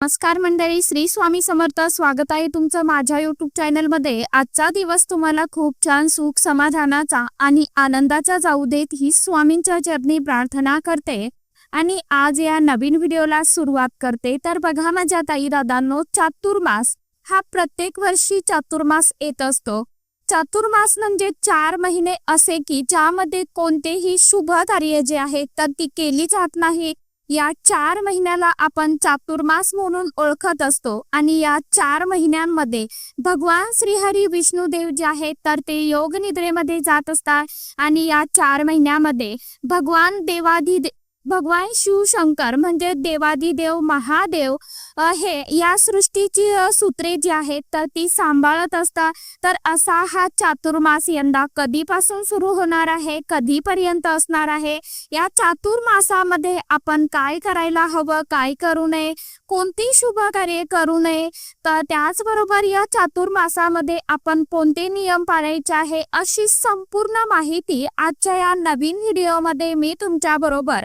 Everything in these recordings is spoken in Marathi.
नमस्कार मंडळी श्री स्वामी समर्थ स्वागत आहे तुमचं माझ्या युट्यूब चॅनलमध्ये आजचा दिवस तुम्हाला खूप छान सुख समाधानाचा आणि आनंदाचा जाऊ देत ही स्वामींच्या चरणी प्रार्थना करते. आणि आज या नवीन व्हिडिओला सुरुवात करते. तर बघा माझ्या ताई दादांनो चातुर्मास हा प्रत्येक वर्षी चातुर्मास येत असतो. चातुर्मास म्हणजे चार महिने असे की ज्यामध्ये कोणतेही शुभ कार्य जे आहेत तर ती केली जात नाही. या चार महिन्याला आपण चातुर्मास म्हणून ओळखत असतो. आणि या चार महिन्यांमध्ये भगवान श्रीहरी विष्णुदेव जे आहेत तर ते योग निद्रेमध्ये जात असतात. आणि या चार महिन्यामध्ये भगवान देवाधी भगवान शिवशंकर म्हणजे देवादिदेव महादेव हे या सृष्टीची सूत्रे जी आहेत तर ती सांभाळत असतात. तर असा हा चातुर्मास यंदा कधीपासून सुरू होणार आहे? कधीपर्यंत असणार आहे? या चातुर्मासामध्ये आपण काय करायला हवं? काय करू नये? कोणती शुभ कार्य करू नये? तर त्याचबरोबर या चातुर्मासामध्ये आपण कोणते नियम पाळायचे आहे? अशी संपूर्ण माहिती आजच्या या नवीन व्हिडिओमध्ये मी तुमच्या बरोबर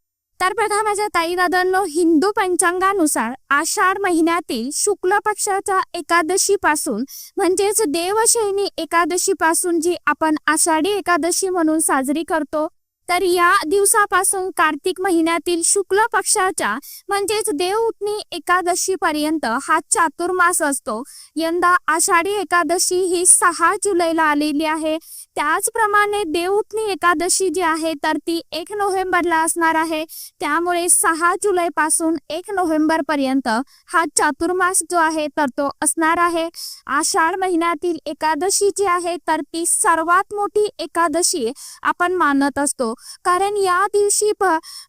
तर बघा माझ्या ताई दादांनो हिंदू पंचांगानुसार आषाढ महिन्यातील शुक्ल पक्षाच्या एकादशी पासून म्हणजेच देवशैनी एकादशी पासून जी आपण आषाढी एकादशी म्हणून साजरी करतो तर या दिवसापासून कार्तिक महिन्यातील शुक्ल पक्षाच्या म्हणजेच देव उठणी एकादशी पर्यंत हा चातुर्मास असतो. यंदा आषाढी एकादशी ही सहा जुलैला आलेली आहे. त्याचप्रमाणे देवउठणी एकादशी जी आहे तर ती एक नोव्हेंबरला असणार आहे. त्यामुळे सहा जुलै पासून एक नोव्हेंबर पर्यंत हा चातुर्मास जो आहे तर तो असणार आहे. आषाढ महिन्यातील एकादशी जी आहे तर ती सर्वात मोठी एकादशी आपण मानत असतो. कारण या दिवशी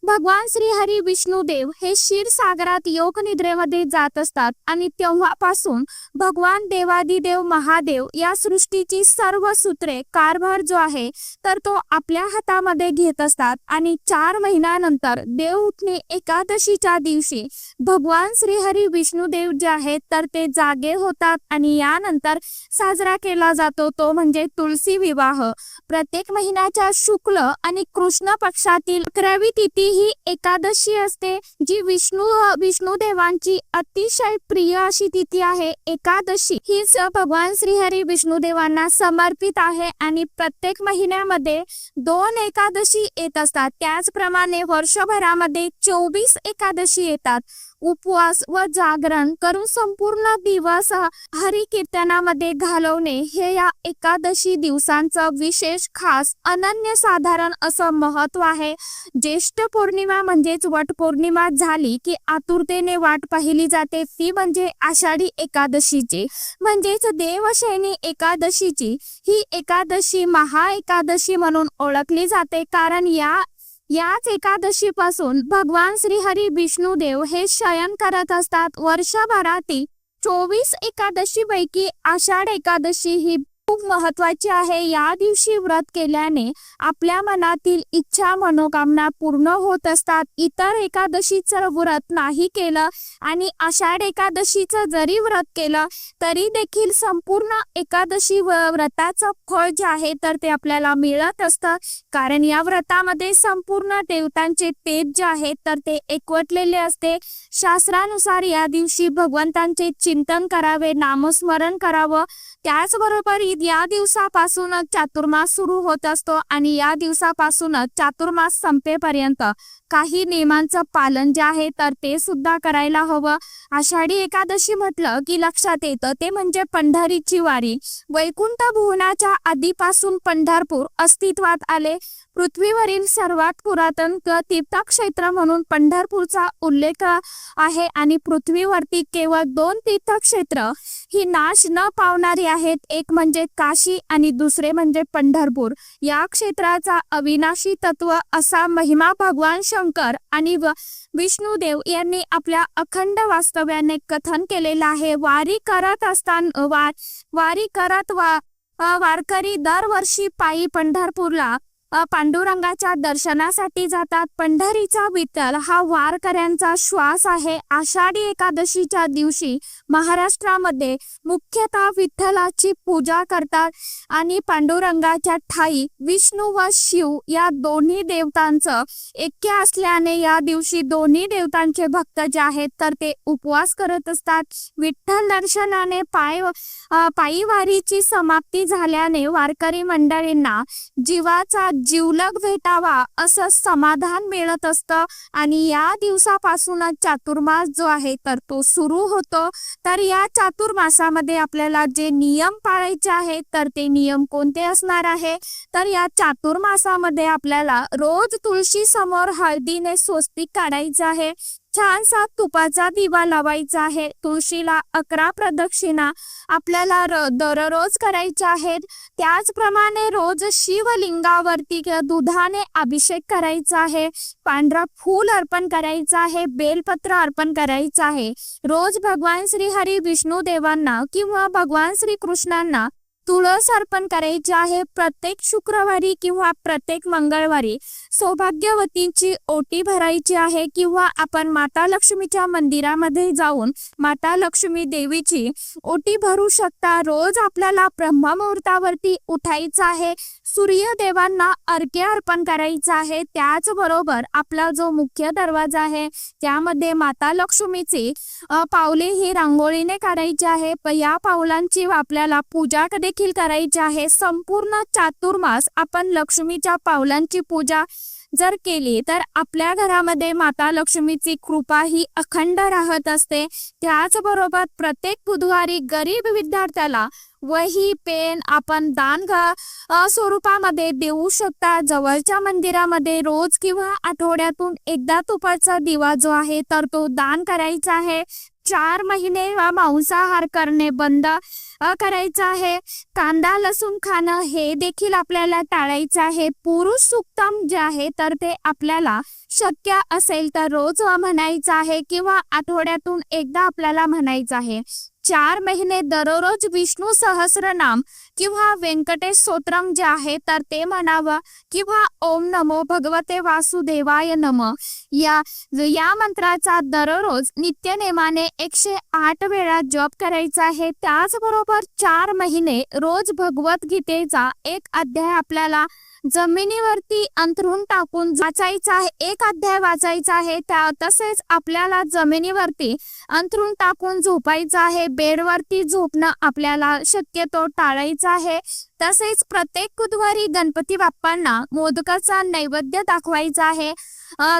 भगवान श्री हरी विष्णुदेव हे क्षीरसागरात योग निद्रेमध्ये जात असतात आणि तेव्हापासून भगवान देवादिदेव महादेव या सृष्टीची सर्व सूत्रे कारभार जो आहे तर तो आपल्या हातामध्ये घेत असतात. आणि चार महिन्यानंतर देव उठणे एकादशीच्या दिवशी भगवान श्रीहरी विष्णुदेव जे आहेत तर ते जागे होतात आणि यानंतर साजरा केला जातो. तो म्हणजे तुळशी विवाह. प्रत्येक महिन्याच्या शुक्ल आणि कृष्ण पक्षातील अकरावी तिथी ही एकादशी असते जी विष्णू विष्णुदेवांची अतिशय प्रिय अशी तिथी आहे. एकादशी हीच भगवान श्रीहरी विष्णुदेवांना समर्पित आहे आणि प्रत्येक महिन्यामध्ये दोन एकादशी येत असतात. त्याचप्रमाणे वर्षभरामध्ये चोवीस एकादशी येतात. उपवास व जागरण करून संपूर्ण दिवस हरी कीर्तनामध्ये घालवणे हे या एकादशी दिवसांचं विशेष खास अनन्य साधारण असं महत्त्व आहे. ज्येष्ठ पौर्णिमा म्हणजेच वट पौर्णिमा झाली की आतुरतेने वाट पाहिली जाते. ती म्हणजे आषाढी एकादशीची. म्हणजेच देवशैनी एकादशीची ही एकादशी महा एकादशी म्हणून ओळखली जाते. कारण या याच एकादशीपासून भगवान श्रीहरी विष्णुदेव हे शयन करत असतात. वर्षभरातील चोवीस एकादशी पैकी आषाढ एकादशी ही खूप महत्वाची आहे. या दिवशी व्रत केल्याने आपल्या मनातील इच्छा मनोकामना पूर्ण होत असतात. इतर एकादशीचं व्रत नाही केलं आणि आषाढ एकादशीचं जरी व्रत केलं तरी देखील संपूर्ण एकादशी व्रताचं फळ जे आहे तर ते आपल्याला मिळत असतं. कारण या व्रतामध्ये संपूर्ण देवतांचे तेज जे आहेत तर ते एकवटलेले असते. शास्त्रानुसार या दिवशी भगवंतांचे चिंतन करावे नामस्मरण करावं त्याचबरोबर ईद या दिवसापासूनच चातुर्मास सुरू होत असतो आणि या दिवसापासूनच चातुर्मास संपेपर्यंत काही नियमांचं पालन जे आहे तर ते सुद्धा करायला हवं. आषाढी एकादशी म्हटलं की लक्षात येतं ते म्हणजे पंढरीची वारी. वैकुंठ भुवनाच्या आधीपासून पंढरपूर अस्तित्वात आले. पृथ्वीवरील सर्वात पुरातन तीर्थक्षेत्र म्हणून पंढरपूरचा उल्लेख आहे आणि पृथ्वीवरती केवळ दोन तीर्थक्षेत्र ही नाश न पावणारी आहेत. एक म्हणजे काशी आणि दुसरे म्हणजे पंढरपूर. या क्षेत्राचा अविनाशी तत्व असा महिमा भगवान शंकर आणि विष्णुदेव यांनी आपल्या अखंड वास्तव्याने कथन केलेलं आहे. वारी करत असताना वार वारी करत वा वारकरी दरवर्षी पायी पंढरपूरला पांडुरंगाच्या दर्शनासाठी जातात. पंढरीचा विठ्ठल हा वारकऱ्यांचा श्वास आहे. आषाढी एकादशीच्या दिवशी महाराष्ट्रामध्ये मुख्यतः विठ्ठलाची पूजा करतात आणि पांडुरंगाच्या ठाई विष्णू व शिव या दोन्ही देवतांचं ऐक्य असल्याने या दिवशी दोन्ही देवतांचे भक्त जे आहेत तर ते उपवास करत असतात. विठ्ठल दर्शनाने पाय पायीवारीची पायी वारीची समाप्ती झाल्याने वारकरी मंडळींना जीवाचा जीवलग भेटावा असं समाधान मिळत असतं. आणि या दिवसापासूनच चातुर्मास जो आहे तर तो सुरू होतो. तर या चातुर्मासामध्ये आपल्याला जे नियम पाळायचे आहेत तर ते नियम कोणते असणार आहे? तर या चातुर्मासामध्ये आपल्याला रोज तुळशी समोर हळदीने स्वस्तिक काढायचं आहे. छानसा तुपाचा दिवा लावायचा आहे. तुळशीला अकरा प्रदक्षिणा आपल्याला दररोज करायच्या आहेत. त्याचप्रमाणे रोज शिवलिंगावरती दुधाने अभिषेक करायचा आहे. पांढरा फूल अर्पण करायचं आहे. बेलपत्र अर्पण करायचं आहे. रोज भगवान श्री हरी विष्णू देवांना किंवा भगवान श्री कृष्णांना तुळस अर्पण करायची आहे प्रत्येक शुक्रवारी किंवा प्रत्येक मंगळवारी. सौभाग्यवतींची ओटी भरायची आहे किंवा आपण माता लक्ष्मीच्या मंदिरामध्ये जाऊन माता लक्ष्मी देवीची ओटी भरू शकता. रोज आपल्याला ब्रह्ममुहूर्तावरती उठायचं आहे. सूर्यदेवांना अर्घ्य अर्पण करायचं आहे. त्याचबरोबर आपला जो मुख्य दरवाजा आहे त्यामध्ये माता लक्ष्मीची पावले ही रांगोळीने काढायची आहे. या पावलांची आपल्याला पूजा देखील करायची आहे. संपूर्ण चातुर्मास आपण लक्ष्मीच्या पावलांची पूजा जर केली तर आपल्या घरामध्ये माता लक्ष्मीची कृपा ही अखंड राहत असते. त्याचबरोबर प्रत्येक बुधवारी गरीब विद्यार्थ्याला वही पेन आपण दान स्वरूपामध्ये देऊ शकता. जवळच्या मंदिरामध्ये रोज किंवा आठवड्यातून एकदा तुपाचा दिवा जो आहे तर तो दान करायचा आहे. चार महिने मांसाहार करणे बंद करायचं आहे. कांदा लसूण खाणं हे देखील आपल्याला टाळायचं आहे. पुरुष सुक्तम जे आहे तर ते आपल्याला शक्य असेल तर रोज म्हणायचं आहे किंवा आठवड्यातून एकदा आपल्याला म्हणायचं आहे. चार महिने दररोज विष्णू सहस्रनाम किंवा व्यंकटेश सोत्रम जे आहे तर ते म्हणावं किंवा ओम नमो भगवते वासुदेवाय नम. या या मंत्राचा दररोज नित्यनेमाने एकशे आठ वेळा जप करायचा आहे. त्याचबरोबर चार महिने रोज भगवद्गीतेचा एक अध्याय आपल्याला जमिनीवरती अंथरून टाकून वाचायचा आहे. एक अध्याय वाचायचा आहे. त्या तसेच आपल्याला जमिनीवरती अंथरून टाकून झोपायचं आहे. बेडवरती झोपणं आपल्याला शक्यतो टाळायचं आहे. तसेच प्रत्येक बुधवारी गणपती बाप्पांना मोदकाचा नैवेद्य दाखवायचा आहे.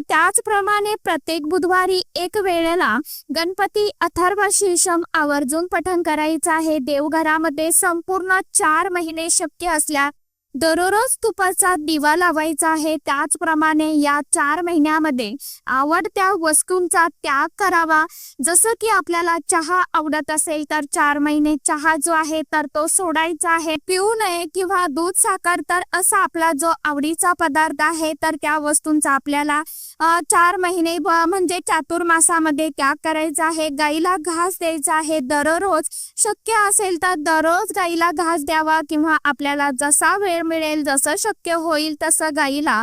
त्याचप्रमाणे प्रत्येक बुधवारी एक वेळेला गणपती अथर्व शीर्षम आवर्जून पठण करायचं आहे. देवघरामध्ये संपूर्ण चार महिने शक्य असल्या दररोज तुपाचा दिवा लावायचा आहे. त्याचप्रमाणे या चार महिन्यामध्ये आवडत्या वस्तूंचा त्याग करावा. जसं की आपल्याला चहा आवडत असेल तर चार महिने चहा जो आहे तर तो सोडायचा आहे. पिऊ नये किंवा दूध साखर तर असा आपला जो आवडीचा पदार्थ आहे तर त्या वस्तूंचा आपल्याला चार महिने म्हणजे चातुर्मासामध्ये त्याग करायचा आहे. गाईला घास द्यायचा आहे. दररोज शक्य असेल तर दररोज गाईला घास द्यावा किंवा आपल्याला जसा वेळ मिळेल जसं शक्य होईल तसं गाईला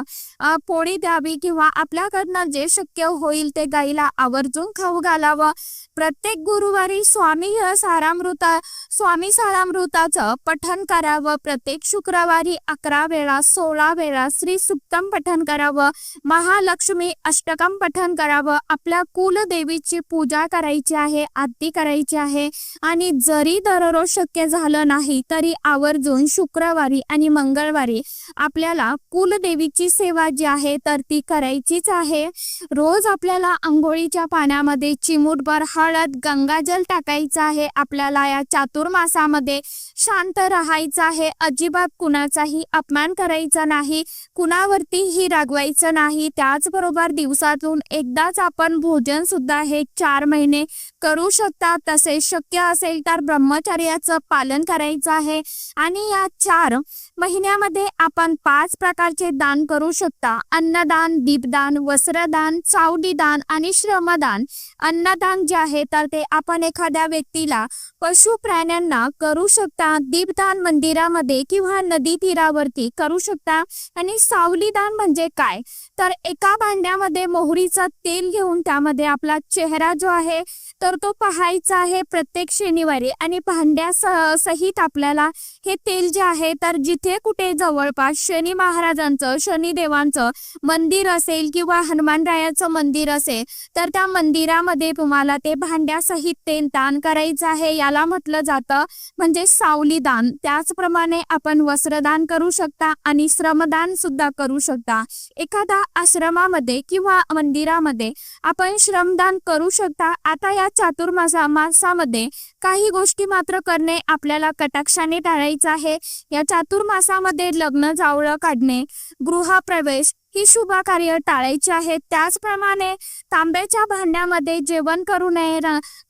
पोळी द्यावी किंवा आपल्याकडनं जे शक्य होईल ते गाईला आवर्जून खाऊ घालावं. प्रत्येक गुरुवारी स्वामी सारामृता स्वामी सारामृताचं पठन करावं. प्रत्येक शुक्रवारी अकरा वेळा सोळा वेळा श्री सुप्तम पठन करावं. महालक्ष्मी अष्टकम पठन करावं. आपल्या कुलदेवीची पूजा करायची आहे आरती करायची आहे. आणि जरी दररोज शक्य झालं नाही तरी आवर्जून शुक्रवारी आणि मंगळवारी आपल्याला कुलदेवीची सेवा जी आहे तर ती करायचीच आहे. रोज आपल्याला आंघोळीच्या पाण्यामध्ये चिमूटभर हळद गंगाजल टाकायचं आहे. आपल्याला या चातुर्मासामध्ये शांत राहायचं आहे. अजिबात कुणाचाही अपमान करायचा नाही. कुणावरतीही रागवायचं नाही. त्याचबरोबर दिवसातून एकदाच आपण भोजन सुद्धा हे चार महिने करू शकता. तसेच शक्य असेल तर ब्रह्मचर्याचं पालन करायचं आहे. आणि या चार महिन्यामध्ये आपण पाच प्रकारचे दान करू शकता. अन्नदान दीपदान वस्त्रदान सावली दान आणि श्रमदान. अन्नदान जे आहे तर ते आपण एखाद्या व्यक्तीला पशु प्राण्यांना करू शकता. दीपदान मंदिरामध्ये किंवा नदी तीरावरती करू शकता. आणि सावलीदान म्हणजे काय? तर एका भांड्यामध्ये मोहरीचं तेल घेऊन त्यामध्ये आपला चेहरा जो आहे तर तो पाहायचा आहे प्रत्येक शनिवारी आणि भांड्या सहित आपल्याला हे तेल जे आहे तर जिथे कुठे जवळपास शनी महाराजांचं शनिदेवांचं मंदिर असेल किंवा हनुमानरायाचं मंदिर असेल तर त्या मंदिरामध्ये तुम्हाला ते भांड्यासहित तेल दान करायचं आहे. याला म्हटलं जातं म्हणजे सावली दान. त्याचप्रमाणे आपण वस्त्रदान करू शकता आणि श्रमदान सुद्धा करू शकता. एखादा आश्रमामध्ये किंवा मंदिरामध्ये आपण श्रमदान करू शकता. आता या चातुर्मासा मासामध्ये काही गोष्टी मात्र करणे आपल्याला कटाक्षाने टाळायचं आहे. या चातुर्मासामध्ये लग्न जावळं काढणे गृहप्रवेश ही शुभ कार्य टाळायची आहेत त्याचप्रमाणे तांब्याच्या भांड्यामध्ये जेवण करू नये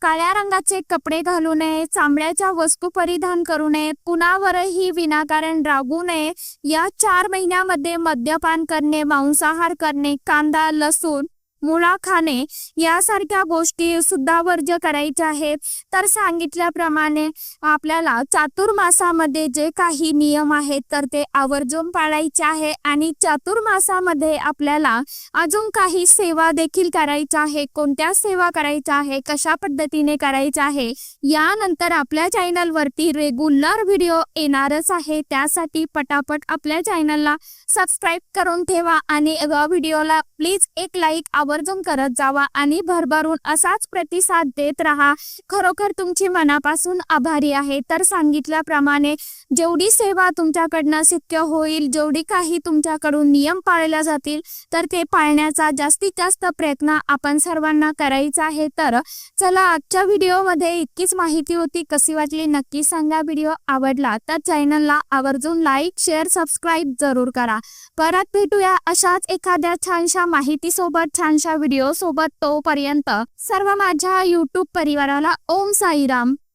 काळ्या रंगाचे कपडे घालू नये चांबड्याच्या वस्तू परिधान करू नये कुणावरही विनाकारण रागू नये. या चार महिन्यामध्ये मद्यपान करणे मांसाहार करणे कांदा लसूण मुळा खाणे यासारख्या गोष्टी सुद्धा वर्ज्य करायच्या आहेत. तर सांगितल्याप्रमाणे आपल्याला चातुर्मासामध्ये जे काही नियम आहेत तर ते आवर्जून पाळायचे आहे आणि चातुर्मासामध्ये आपल्याला अजून काही सेवा देखील करायच्या आहे. कोणत्या सेवा करायच्या आहे? कशा पद्धतीने करायच्या आहे? यानंतर आपल्या चॅनलवरती रेग्युलर व्हिडिओ येणारच आहे. त्यासाठी पटापट आपल्या चॅनलला सबस्क्राईब करून ठेवा आणि व्हिडिओला प्लीज एक लाईक आवर्जून करत जावा आणि भरभरून असाच प्रतिसाद देत राहा. खरोखर तुमची मनापासून आभारी आहे. तर सांगितल्याप्रमाणे जेवढी सेवा तुमच्याकडनं शक्य होईल जेवढी काही तुमच्याकडून नियम पाळल्या जातील तर ते पाळण्याचा जास्तीत जास्त प्रयत्न आपण सर्वांना करायचा आहे. तर चला आजच्या व्हिडिओमध्ये इतकीच माहिती होती. कशी वाटली नक्की सांगा. व्हिडिओ आवडला तर चॅनलला आवर्जून लाईक शेअर सबस्क्राईब जरूर करा. परत भेटूया अशाच एखाद्या छानशा माहिती सोबत छानशा व्हिडिओ सोबत तोपर्यंत सर्व माझ्या युट्यूब परिवाराला ओम साईराम.